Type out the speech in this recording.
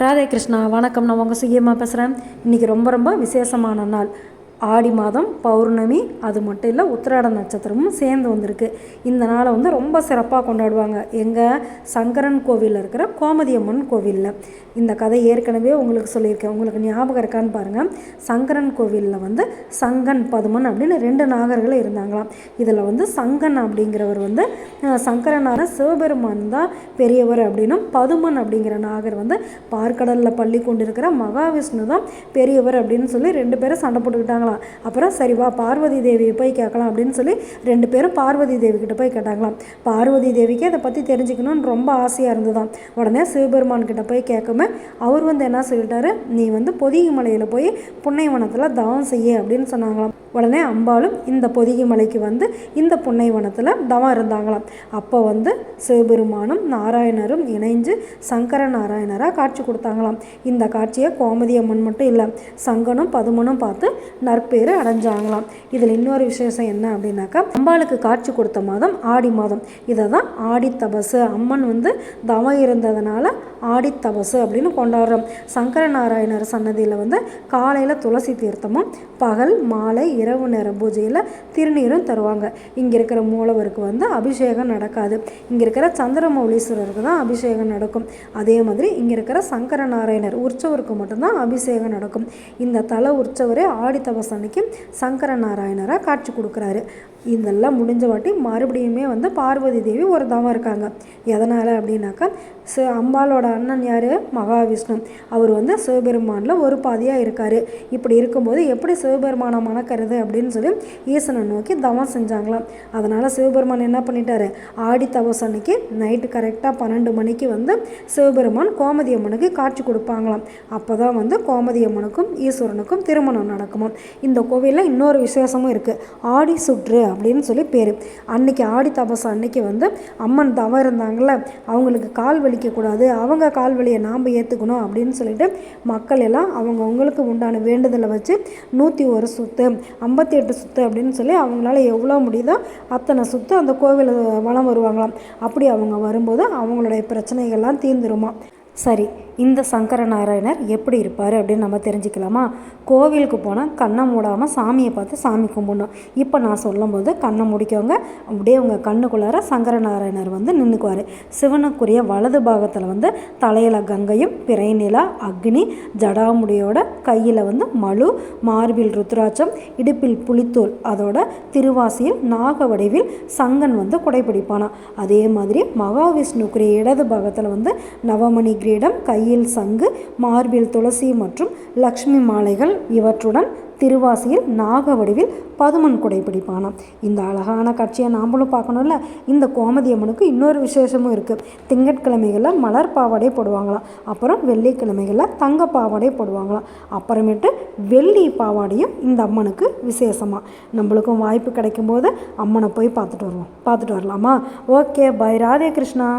ராதே கிருஷ்ணா வணக்கம். நான் உங்கள் சுயமாக பேசுகிறேன் இன்றைக்கி ரொம்ப ரொம்ப விசேஷமான நாள். ஆடி மாதம் பௌர்ணமி அது மட்டும் இல்லை உத்திராட நட்சத்திரமும் சேர்ந்து வந்திருக்கு. இந்த நாளை வந்து ரொம்ப சிறப்பாக கொண்டாடுவாங்க. எங்கள் சங்கரன் கோவிலில் இருக்கிற கோமதியம்மன் கோவிலில். இந்த கதை ஏற்கனவே உங்களுக்கு சொல்லியிருக்கேன். உங்களுக்கு ஞாபகம் இருக்கான்னு பாருங்கள் சங்கரன் கோவிலில் வந்து சங்கன் பதுமன் அப்படின்னு ரெண்டு நாகர்கள் இருந்தாங்களாம். இதில் வந்து சங்கன் அப்படிங்கிறவர் வந்து அஹ், சங்கரனான சிவபெருமான் தான் பெரியவர் அப்படின்னும் பதுமன் அப்படிங்கிற நாகர் வந்து பார்க்கடலில் பள்ளி கொண்டிருக்கிற மகாவிஷ்ணு தான் பெரியவர் அப்படின்னு சொல்லி ரெண்டு பேரும் சண்டை போட்டுக்கிட்டாங்க கேட்டாங்களாம் அப்புறம் சரி வா பார்வதி தேவியை போய் கேட்கலாம் அப்படின்னு சொல்லி ரெண்டு பேரும் பார்வதி தேவி கிட்ட போய் கேட்டாங்களாம். பார்வதி தேவிக்கு அதை பற்றி தெரிஞ்சுக்கணும்னு ரொம்ப ஆசையாக இருந்ததாம். உடனே சிவபெருமான் கிட்ட போய் கேட்காம அவர் வந்து என்ன சொல்லிட்டாரு? நீ வந்து பொதிகை மலையில் போய் புன்னைவனத்தில் தவம் செய்ய அப்படின்னு சொன்னாங்களாம். உடனே அம்பாளும் இந்த பொதிகை மலைக்கு வந்து இந்த புன்னைவனத்தில் தவம் இருந்தாங்களாம். அப்போ வந்து சிவபெருமானும் நாராயணரும் இணைஞ்சு சங்கர நாராயணராக காட்சி கொடுத்தாங்களாம். இந்த காட்சியை கோமதி அம்மன் மட்டும் இல்லை சங்கனும் பதுமனும் பார்த்து நற்பேறு அடைஞ்சாங்களாம். இதில் இன்னொரு விசேஷம் என்ன அப்படின்னாக்கா அம்பாளுக்கு காட்சி கொடுத்த மாதம் ஆடி மாதம். இதை தான் ஆடி தபசு. அம்மன் வந்து தவம் இருந்ததுனால ஆடி தபசு அப்படின்னு கொண்டாடுறோம். சங்கர நாராயணர் சன்னதியில் வந்து காலையில் துளசி தீர்த்தமும் பகல் மாலை இரவு நேர பூஜையில் திருநீரும் தருவாங்க. இங்கே இருக்கிற மூலவருக்கு வந்து அபிஷேகம் நடக்காது. இங்கே இருக்கிற சந்திரமௌலீஸ்வரருக்கு தான் அபிஷேகம் நடக்கும். அதே மாதிரி இங்கே இருக்கிற சங்கர நாராயணர் உற்சவருக்கு மட்டும்தான் அபிஷேகம் நடக்கும். இந்த தலை உற்சவரே ஆடி தபஸ் அன்னைக்கு சங்கர நாராயணராக காட்சி கொடுக்குறாரு. இதெல்லாம் முடிஞ்ச வாட்டி மறுபடியுமே வந்து பார்வதி தேவி ஒரு தவம் இருக்காங்க. எதனால் அப்படின்னாக்கா ச அம்பாலோட அண்ணன் யார்? மகாவிஷ்ணு. அவர் வந்து சிவபெருமானில் ஒரு பாதியாக இருக்கார். இப்படி இருக்கும்போது எப்படி சிவபெருமானை மணக்கிறது அப்படின்னு சொல்லி ஈசனை நோக்கி தவம் செஞ்சாங்களாம். அதனால் சிவபெருமான் என்ன பண்ணிட்டாரு? ஆடி தவசம் அன்னைக்கு நைட்டு கரெக்டாக பன்னெண்டு மணிக்கு வந்து சிவபெருமான் கோமதி அம்மனுக்கு காட்சி கொடுப்பாங்களாம். அப்போ தான் வந்து கோமதி அம்மனுக்கும் ஈஸ்வரனுக்கும் திருமணம் நடக்குமாம். இந்த கோவிலில் இன்னொரு விசேஷமும் இருக்குது ஆடி சுற்று அப்படின்னு சொல்லி பேர். அன்னைக்கு ஆடி தபசம் அன்னைக்கு வந்து அம்மன் தவம் இருந்தாங்கள்ல அவங்களுக்கு கால் வலிக்கக்கூடாது அவங்க கால் வலியை நாம் ஏற்றுக்கணும் அப்படின்னு சொல்லிட்டு மக்கள் எல்லாம் அவங்கவுங்களுக்கு உண்டான வேண்டுதலை வச்சு நூற்றி ஒரு சுத்து ஐம்பத்தி எட்டு சுத்து அப்படின்னு சொல்லி அவங்களால எவ்வளோ முடியுதோ அத்தனை சுத்து அந்த கோவில் வளம் வருவாங்களாம். அப்படி அவங்க வரும்போது அவங்களுடைய பிரச்சனைகள்லாம் தீர்ந்துருமா சரி இந்த சங்கர நாராயணர் எப்படி இருப்பார் அப்படின்னு நம்ம தெரிஞ்சுக்கலாமா? கோவிலுக்கு போனால் கண்ணை மூடாமல் சாமியை பார்த்து சாமி கும்பிடணும். இப்போ நான் சொல்லும்போது கண்ணை முடிக்கவங்க அப்படியே உங்கள் கண்ணுக்குள்ளார சங்கர நாராயணர் வந்து நின்றுக்குவார் சிவனுக்குரிய வலது பாகத்தில் வந்து தலையில் கங்கையும் பிறை நிலா அக்னி ஜடாமுடியோட கையில் வந்து மழு மார்பில் ருத்ராட்சம் இடுப்பில் புலித்தோல் அதோட திருவாசியில் நாக வடிவில் சங்கன் வந்து குடைப்பிடிப்பானா அதே மாதிரி மகாவிஷ்ணுக்குரிய இடது பாகத்தில் வந்து நவமணி கிரீடம் கையில் சங்கு மார்பில் துளசி மற்றும் லக்ஷ்மி மாலைகள் இவற்றுடன் திருவாசியில் நாக வடிவில் பதுமன் குடை பிடிப்பானாம். இந்த அழகான காட்சியை நாம்பளும் பார்க்கணும்ல? இந்த கோமதி அம்மனுக்கு இன்னொரு விசேஷமும் இருக்குது திங்கட்கிழமைகளில் மலர் பாவாடை போடுவாங்களாம். அப்புறம் வெள்ளிக்கிழமைகளில் தங்க பாவாடை போடுவாங்களாம். அப்புறமேட்டு வெள்ளி பாவாடையும் இந்த அம்மனுக்கு விசேஷமாக நம்மளுக்கும் வாய்ப்பு கிடைக்கும் போது அம்மனை போய் பார்த்துட்டு வருவோம். பார்த்துட்டு வரலாமா? Okay bye. ராதே கிருஷ்ணா.